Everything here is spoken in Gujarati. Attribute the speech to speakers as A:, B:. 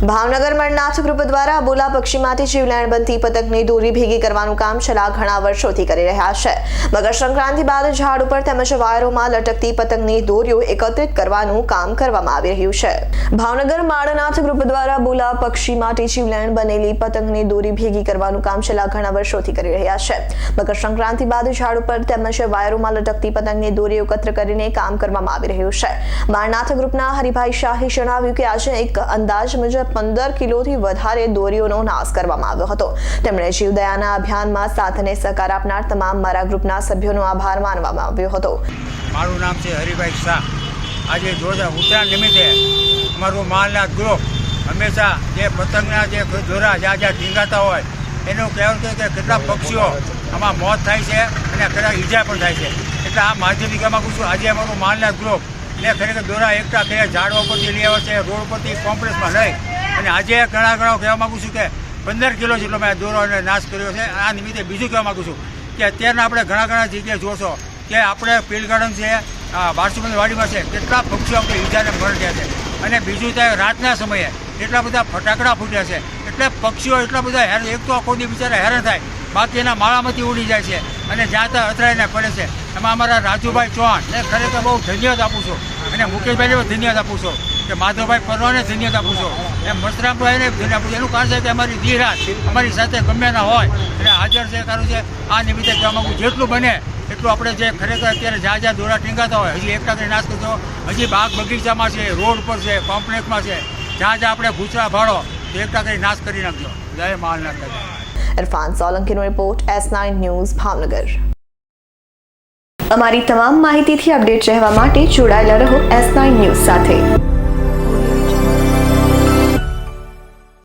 A: ભાવનગર મળનાથ ગ્રુપ દ્વારા બોલા પક્ષીમાંથી જીવલેણ બનતી પતંગની દોરી ભેગી કરવાનું કામ છેલ્લા ઘણા વર્ષોથી કરી રહ્યા છે. મકર સંક્રાંતિ બાદ ઝાડ ઉપર તેમજ વાયરોમાં લટકતી પતંગની દોરીઓ એકત્રિત કરવાનું કામ કરવામાં આવી રહ્યું છે. ભાવનગર માળનાથ ગ્રુપ દ્વારા બોલા પક્ષી માટે જીવલેણ બનેલી પતંગની દોરી ભેગી કરવાનું કામ છેલ્લા ઘણા વર્ષોથી કરી રહ્યા છે. મકર સંક્રાંતિ બાદ ઝાડ ઉપર તેમજ વાયરોમાં લટકતી પતંગની દોરી એકત્ર કરીને કામ કરવામાં આવી રહ્યું છે. માળનાથ ગ્રુપના હરિભાઈ શાહે જણાવ્યું કે આજે એક અંદાજ મુજબ પંદર કિલોથી વધારે દોરીઓનો નાશ કરવામાં આવ્યો હતો. તેમણે જીવદયાના અભિયાનમાં સાથને સહકાર આપનાર તમામ મારા ગ્રુપના સભ્યોનો આભાર માનવામાં આવ્યો હતો.
B: મારું નામ છે હરિભાઈ શાહ. આજે જોરદાર ઉત્તરાયણ નિમિત્તે અમારું માલનાથ ગ્રુપ હંમેશા જે પતંગના જે દોરા જ્યાં જ્યાં ઢીંગાતા હોય, એનું કહેવું છે કે કેટલા પક્ષીઓ આમાં મોત થાય છે અને કેટલાક ઈજા પણ થાય છે. એટલે આ માધ્યમિક માગું છું, આજે અમારું માલનાથ ગ્રુપ ને ખરેખર દોરા એકઠા થયા, ઝાડવા પરથી લઈ આવે છે, રોડ પરથી કોમ્પ્લેક્સમાં લઈ અને આજે ઘણા ઘણા કહેવા માગું છું કે પંદર કિલો જેટલો મેં દોરોને નાશ કર્યો છે. આ નિમિત્તે બીજું કહેવા માગું છું કે અત્યારના આપણે ઘણા ઘણા જગ્યાએ જોશો કે આપણે પીલ ગાર્ડન છે બારસુબંધ વાડીમાં છે, કેટલા પક્ષીઓ આપણે ઈજાને મરડ્યા છે. અને બીજું ત્યાં રાતના સમયે એટલા બધા ફટાકડા ફૂટ્યા છે. એટલે પક્ષીઓ એટલા બધા હેરાન એક તો આખો બિચારા હેરાન થાય, બાકી એના માળામાંથી ઉડી જાય છે અને જ્યાં ત્યાં અથડાઈને પડે છે. એમાં અમારા રાજુભાઈ ચૌહાણ ને ખરેખર બહુ ધન્યવાદ આપું છું. અને મુકેશભાઈને ધન્યવાદ આપું છું કે માધવભાઈ પરવાને ધન્યવાદ આપું છું. એમ મસરામભાઈને ધન્યવાદ આપું એનું કારણ છે કે અમારી દી રાત અમારી સાથે ગમે ના હોય એટલે હાજર છે, કારણ છે, આ નિમિત્તે કહેવા માગું જેટલું બને, એટલું આપણે જે ખરેખર અત્યારે જ્યાં જ્યાં દોરા ટીંગાતા હોય, હજી એકતા કરી નાશ કરતો હજી બાગ બગીચામાં છે, રોડ પર છે, કોમ્પ્લેક્સમાં છે જ્યાં જ્યાં આપણે ભૂસરા ભાડો, તો એકતા કરી નાશ કરી નાખજો. જય માલનાથ દાદા.
A: Irfan સોલંકીનો report, S nine news, Bhavnagar. અમારી તમામ માહિતીથી અપડેટ રહેવા માટે જોડાયેલા રહો એસ નાઇન ન્યૂઝ સાથે.